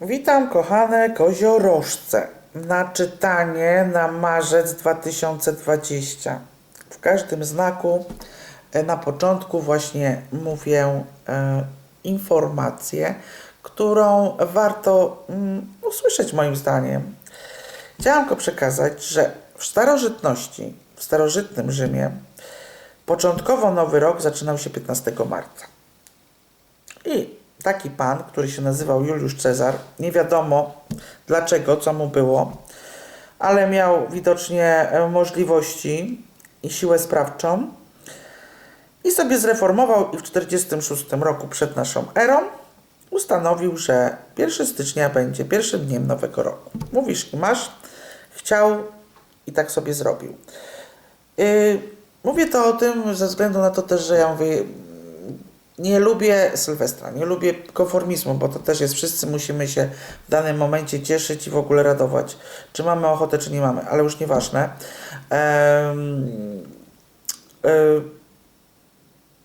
Witam kochane koziorożce na czytanie na marzec 2020. W każdym znaku e, na początku właśnie mówię e, informację, którą warto mm, usłyszeć moim zdaniem. Chciałam tylko przekazać, że w starożytności, w starożytnym Rzymie, początkowo nowy rok zaczynał się 15 marca. Taki pan, który się nazywał Juliusz Cezar, nie wiadomo dlaczego, co mu było, ale miał widocznie e, możliwości i siłę sprawczą i sobie zreformował i w 46 roku przed naszą erą ustanowił, że 1 stycznia będzie pierwszym dniem nowego roku. Mówisz i masz, chciał i tak sobie zrobił. Yy, mówię to o tym ze względu na to też, że ja mówię, nie lubię Sylwestra, nie lubię konformizmu, bo to też jest, wszyscy musimy się w danym momencie cieszyć i w ogóle radować. Czy mamy ochotę, czy nie mamy, ale już nieważne. Ehm, y,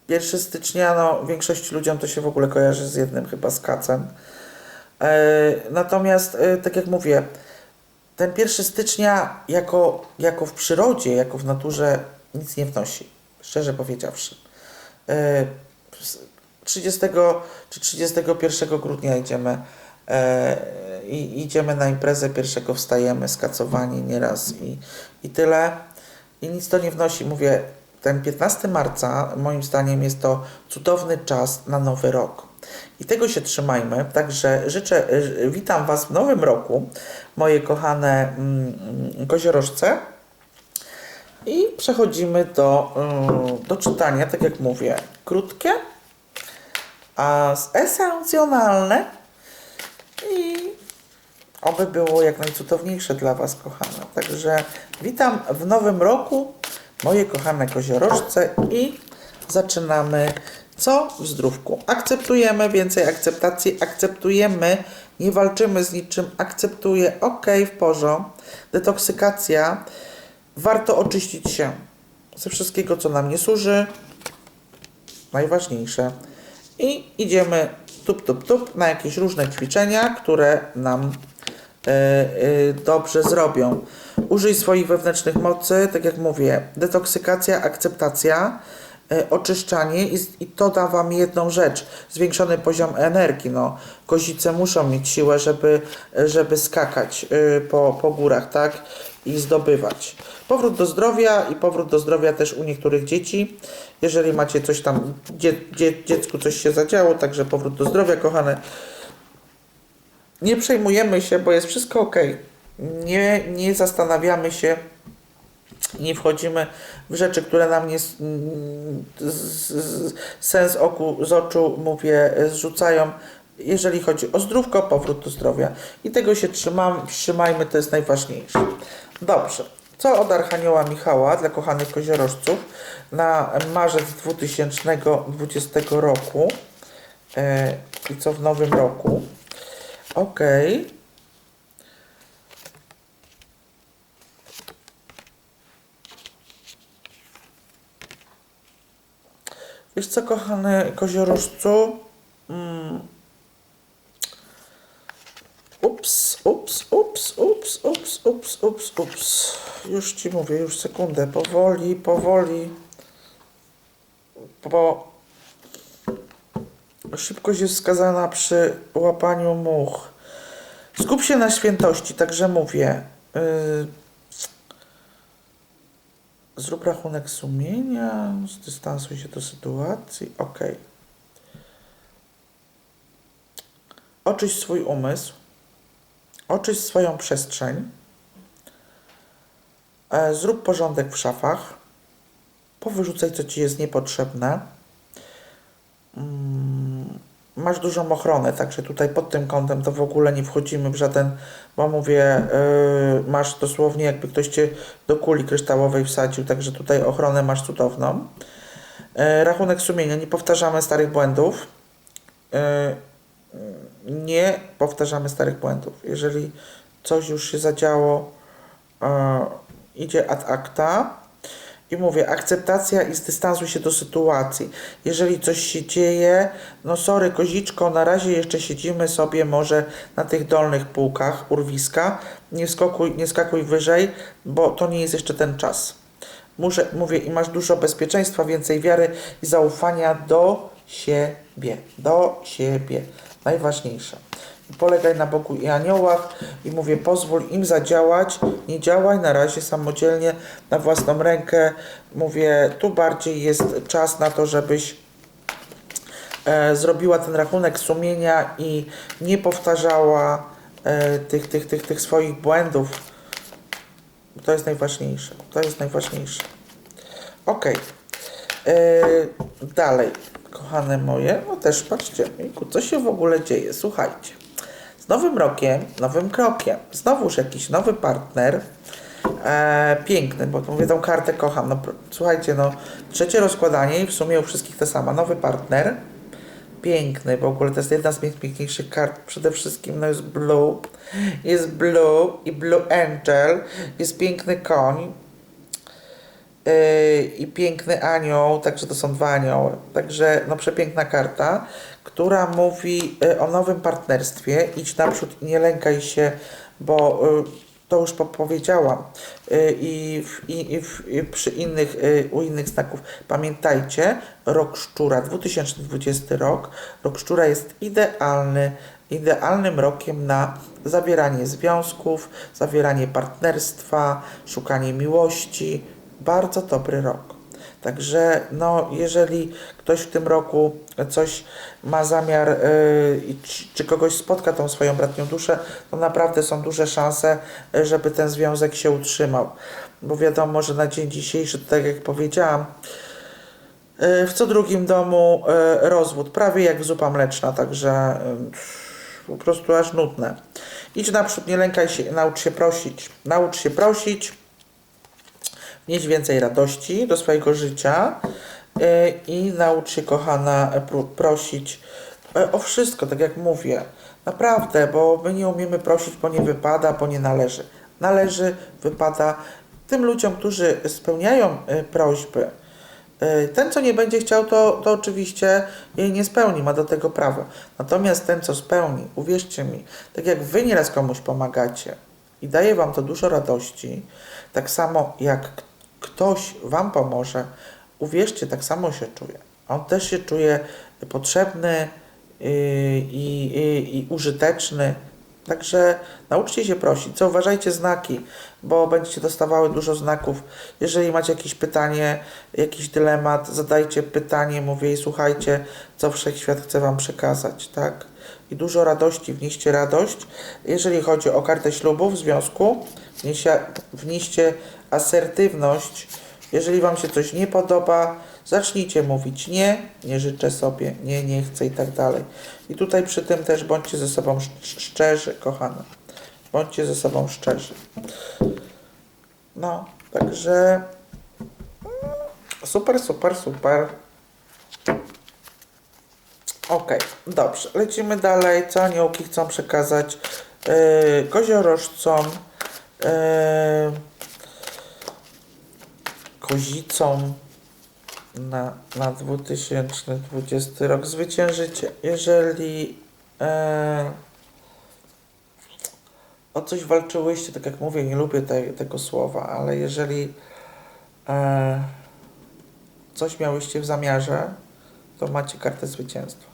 1 stycznia, no większości ludziom to się w ogóle kojarzy z jednym chyba z kacem. E, natomiast, e, tak jak mówię, ten 1 stycznia jako, jako w przyrodzie, jako w naturze nic nie wnosi, szczerze powiedziawszy. E, 30 czy 31 grudnia idziemy e, idziemy na imprezę, pierwszego wstajemy skacowani nieraz i, i tyle. I nic to nie wnosi. Mówię, ten 15 marca moim zdaniem jest to cudowny czas na nowy rok. I tego się trzymajmy. Także życzę, witam Was w nowym roku, moje kochane mm, mm, koziorożce. I przechodzimy do, y, do czytania, tak jak mówię, krótkie, a esencjonalne i oby było jak najcudowniejsze dla Was, kochane. Także witam w nowym roku, moje kochane koziorożce i zaczynamy co w zdrówku. Akceptujemy więcej akceptacji, akceptujemy, nie walczymy z niczym, akceptuję, ok, w porządku. Detoksykacja, warto oczyścić się ze wszystkiego, co nam nie służy. Najważniejsze. I idziemy tup, tup, tup na jakieś różne ćwiczenia, które nam e, e, dobrze zrobią. Użyj swoich wewnętrznych mocy, tak jak mówię, detoksykacja, akceptacja, e, oczyszczanie i, to da Wam jedną rzecz, zwiększony poziom energii. No, kozice muszą mieć siłę, żeby, żeby skakać po, po górach, tak? I zdobywać. Powrót do zdrowia i powrót do zdrowia też u niektórych dzieci. Jeżeli macie coś tam, dzie, dzie, dziecku coś się zadziało, także powrót do zdrowia, kochane. Nie przejmujemy się, bo jest wszystko ok. Nie, nie zastanawiamy się, nie wchodzimy w rzeczy, które nam nie z, z, sens oku, z oczu, mówię, zrzucają. Jeżeli chodzi o zdrówko, powrót do zdrowia. I tego się trzymam, trzymajmy, to jest najważniejsze. Dobrze. Co od Archanioła Michała dla kochanych koziorożców na marzec 2020 roku e, i co w nowym roku? Okej. Wiesz co, kochany koziorożcu? Ups. Już ci mówię, już sekundę. Powoli, powoli. Bo szybkość jest wskazana przy łapaniu much. Skup się na świętości, także mówię. Yy, zrób rachunek sumienia, zdystansuj się do sytuacji. Ok. Oczyść swój umysł. Oczyść swoją przestrzeń. E, Zrób porządek w szafach. Powyrzucaj, co ci jest niepotrzebne. Mm, Masz dużą ochronę, także tutaj pod tym kątem to w ogóle nie wchodzimy w żaden, bo mówię, yy, masz dosłownie jakby ktoś cię do kuli kryształowej wsadził, także tutaj ochronę masz cudowną. Yy, rachunek sumienia, nie powtarzamy starych błędów. Nie powtarzamy starych błędów. Jeżeli coś już się zadziało, e, idzie ad acta. I mówię, akceptacja i zdystansuj się do sytuacji. Jeżeli coś się dzieje, no sorry koziczko, na razie jeszcze siedzimy sobie może na tych dolnych półkach urwiska. Nie skakuj, nie skakuj wyżej, bo to nie jest jeszcze ten czas. Muszę, mówię, i masz dużo bezpieczeństwa, więcej wiary i zaufania do siebie. Do siebie. Najważniejsze. Polegaj na Bogu i aniołach i mówię, pozwól im zadziałać. Nie działaj na razie samodzielnie, na własną rękę. Mówię, tu bardziej jest czas na to, żebyś e, zrobiła ten rachunek sumienia i nie powtarzała e, tych, tych, tych, tych swoich błędów. To jest najważniejsze. To jest najważniejsze. Ok. dalej, kochane moje. No też patrzcie, co się w ogóle dzieje. Słuchajcie. Z nowym rokiem, nowym krokiem. Znowuż jakiś nowy partner. E, piękny, bo mówię, tą kartę kocham. No, słuchajcie, no trzecie rozkładanie i w sumie u wszystkich to sama. Nowy partner. Piękny, w ogóle to jest jedna z piękniejszych kart. Przede wszystkim no jest blue. Jest blue i blue angel. Jest piękny koń. Yy, i piękny anioł, także to są dwa anioły. Także no przepiękna karta, która mówi yy, o nowym partnerstwie. Idź naprzód i nie lękaj się, bo yy, to już po- powiedziałam. Yy, I, w, i, w, I przy innych, u innych znaków pamiętajcie, rok szczura, 2020 rok, rok szczura jest idealny, idealnym rokiem na zawieranie związków, zawieranie partnerstwa, szukanie miłości, bardzo dobry rok. Także no, jeżeli ktoś w tym roku coś ma zamiar yy, czy, czy kogoś spotka tą swoją bratnią duszę, to naprawdę są duże szanse, y, żeby ten związek się utrzymał. Bo wiadomo, że na dzień dzisiejszy, tak jak powiedziałam, yy, w co drugim domu yy, rozwód, prawie jak zupa mleczna, także yy, po prostu aż nudne. Idź naprzód, nie lękaj się, naucz się prosić. Naucz się prosić, mieć więcej radości do swojego życia yy, i naucz się, kochana, pr- prosić e, o wszystko, tak jak mówię. Naprawdę, bo my nie umiemy prosić, bo nie wypada, bo nie należy. Należy, wypada tym ludziom, którzy spełniają y, prośby. Y, Ten, co nie będzie chciał, to, to oczywiście jej nie spełni, ma do tego prawo. Natomiast ten, co spełni, uwierzcie mi, tak jak wy nieraz komuś pomagacie i daje wam to dużo radości, tak samo jak ktoś wam pomoże, uwierzcie, tak samo się czuje. On też się czuje potrzebny yy, i, i, i użyteczny. Także nauczcie się prosić. Co uważajcie znaki, bo będziecie dostawały dużo znaków. Jeżeli macie jakieś pytanie, jakiś dylemat, zadajcie pytanie, mówię i słuchajcie, co wszechświat chce wam przekazać, tak? I dużo radości, wnieście radość. Jeżeli chodzi o kartę ślubu w związku, wnieście asertywność. Jeżeli wam się coś nie podoba, zacznijcie mówić nie, nie życzę sobie, nie, nie chcę i tak dalej. I tutaj przy tym też bądźcie ze sobą szcz- szczerzy, kochane. Bądźcie ze sobą szczerzy. No, także mm, super, super, super. Okej, dobrze. Lecimy dalej. Co aniołki chcą przekazać yy, koziorożcom, yy, kozicom na, na 2020 rok. Zwyciężycie. Jeżeli e, o coś walczyłyście, tak jak mówię, nie lubię te, tego słowa, ale jeżeli e, coś miałyście w zamiarze, to macie kartę zwycięstwa.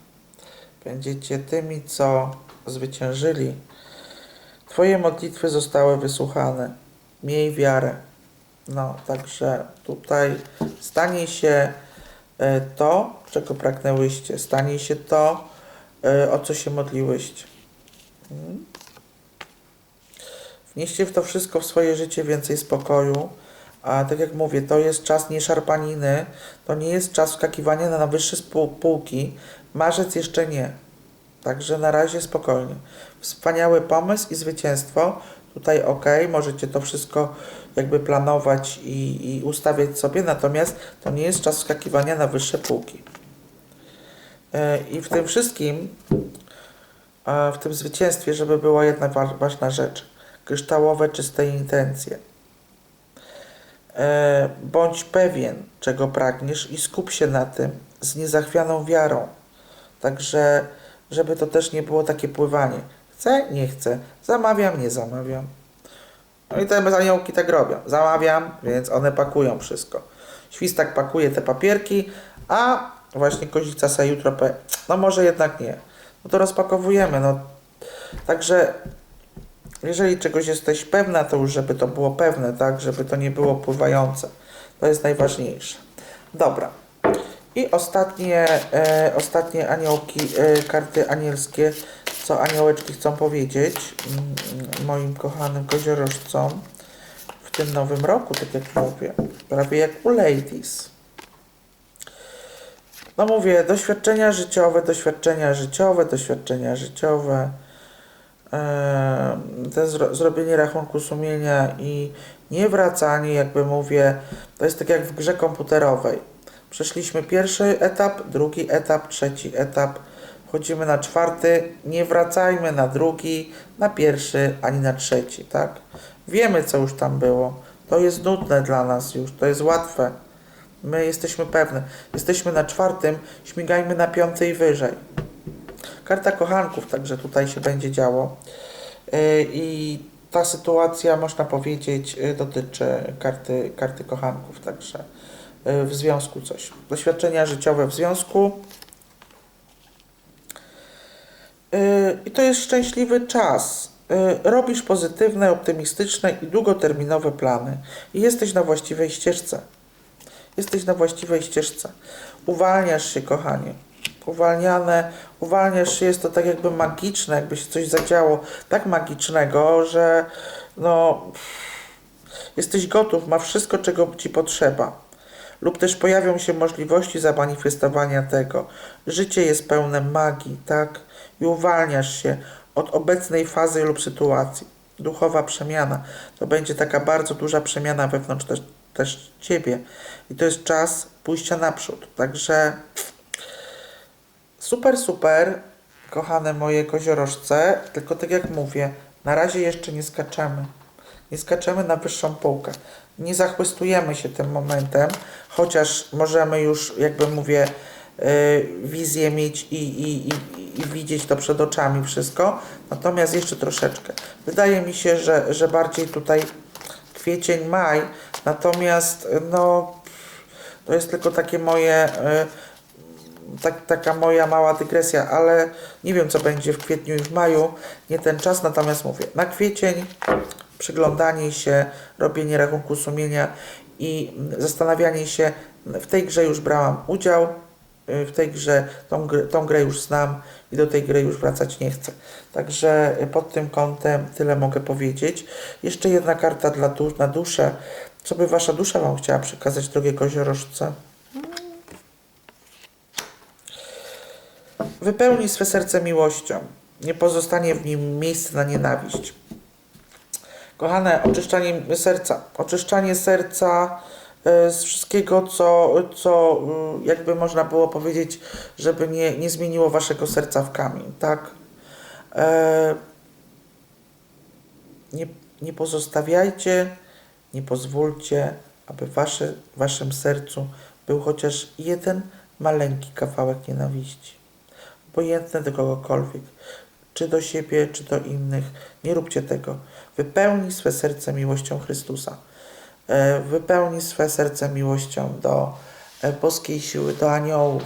Będziecie tymi, co zwyciężyli. Twoje modlitwy zostały wysłuchane. Miej wiarę. No, także tutaj stanie się e, to, czego pragnęłyście. Stanie się to, e, o co się modliłyście. Mm. Wnieście w to wszystko w swoje życie więcej spokoju. A tak jak mówię, to jest czas nie szarpaniny, to nie jest czas wskakiwania na wyższe spół- półki. Marzec jeszcze nie. Także na razie spokojnie. Wspaniały pomysł i zwycięstwo. Tutaj ok, możecie to wszystko jakby planować i, i ustawiać sobie, natomiast to nie jest czas wskakiwania na wyższe półki. E, I w tym wszystkim, e, w tym zwycięstwie, żeby była jedna wa- ważna rzecz. Kryształowe, czyste intencje. E, bądź pewien, czego pragniesz i skup się na tym z niezachwianą wiarą. Także, żeby to też nie było takie pływanie. Chcę, nie chcę. Zamawiam, nie zamawiam. No i te aniołki tak robią. Zamawiam, więc one pakują wszystko. Świstak pakuje te papierki, a właśnie kozica se jutro no może jednak nie. No to rozpakowujemy. No. Także jeżeli czegoś jesteś pewna, to już żeby to było pewne, tak? Żeby to nie było pływające. To jest najważniejsze. Dobra. I ostatnie, e, ostatnie aniołki, e, karty anielskie, co aniołeczki chcą powiedzieć mm, moim kochanym koziorożcom w tym nowym roku, tak jak mówię. Prawie jak u ladies. No mówię, doświadczenia życiowe, doświadczenia życiowe, doświadczenia życiowe. Te zro zrobienie rachunku sumienia i niewracanie, jakby mówię, to jest tak jak w grze komputerowej. Przeszliśmy pierwszy etap, drugi etap, trzeci etap. Wchodzimy na czwarty, nie wracajmy na drugi, na pierwszy, ani na trzeci, tak? Wiemy, co już tam było. To jest nudne dla nas już, to jest łatwe. My jesteśmy pewne. Jesteśmy na czwartym, śmigajmy na piąty i wyżej. Karta kochanków, także tutaj się będzie działo. Yy, I ta sytuacja, można powiedzieć, yy, dotyczy karty, karty kochanków, także yy, w związku coś. Doświadczenia życiowe w związku. Yy, I to jest szczęśliwy czas. Yy, Robisz pozytywne, optymistyczne i długoterminowe plany. I jesteś na właściwej ścieżce. Jesteś na właściwej ścieżce. Uwalniasz się, kochanie. Uwalniane, uwalniasz się, jest to tak jakby magiczne, jakby się coś zadziało tak magicznego, że no jesteś gotów, ma wszystko, czego ci potrzeba. Lub też pojawią się możliwości zamanifestowania tego. Życie jest pełne magii, tak? I uwalniasz się od obecnej fazy lub sytuacji. Duchowa przemiana. To będzie taka bardzo duża przemiana wewnątrz też, też ciebie. I to jest czas pójścia naprzód. Także super, super, kochane moje koziorożce. Tylko tak jak mówię, na razie jeszcze nie skaczemy. Nie skaczemy na wyższą półkę. Nie zachłystujemy się tym momentem, chociaż możemy już, jakby mówię, yy, wizję mieć i, i, i, i widzieć to przed oczami wszystko. Natomiast jeszcze troszeczkę. Wydaje mi się, że, że bardziej tutaj kwiecień, maj. Natomiast no, to jest tylko takie moje, y, tak, taka moja mała dygresja, ale nie wiem co będzie w kwietniu i w maju, nie ten czas, natomiast mówię, na kwiecień przyglądanie się, robienie rachunku sumienia i zastanawianie się, w tej grze już brałam udział, y, w tej grze, tą, grę- tą grę już znam i do tej gry już wracać nie chcę. Także y, pod tym kątem tyle mogę powiedzieć. Jeszcze jedna karta dla du- na duszę. Co by Wasza dusza Wam chciała przekazać, drogie koziorożce? Wypełni swe serce miłością. Nie pozostanie w nim miejsca na nienawiść. Kochane, oczyszczanie serca. Oczyszczanie serca e, z wszystkiego, co, co e, jakby można było powiedzieć, żeby nie, nie zmieniło waszego serca w kamień, tak? E, nie, nie pozostawiajcie, nie pozwólcie, aby wasze, w waszym sercu był chociaż jeden maleńki kawałek nienawiści. Obojętne do kogokolwiek, czy do siebie, czy do innych. Nie róbcie tego. Wypełnij swe serce miłością Chrystusa. E, Wypełnij swe serce miłością do e, boskiej siły, do aniołów,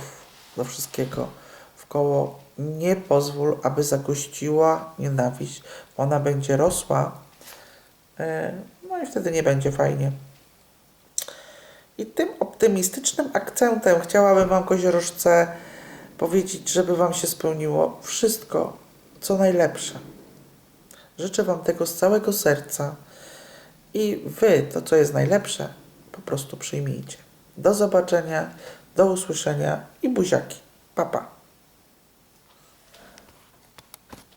do wszystkiego wkoło. Nie pozwól, aby zagościła nienawiść. Ona będzie rosła, e, no i wtedy nie będzie fajnie. I tym optymistycznym akcentem chciałabym Wam, koziorożce, powiedzieć, żeby Wam się spełniło wszystko, co najlepsze. Życzę Wam tego z całego serca i Wy to, co jest najlepsze, po prostu przyjmijcie. Do zobaczenia, do usłyszenia i buziaki. Pa, pa.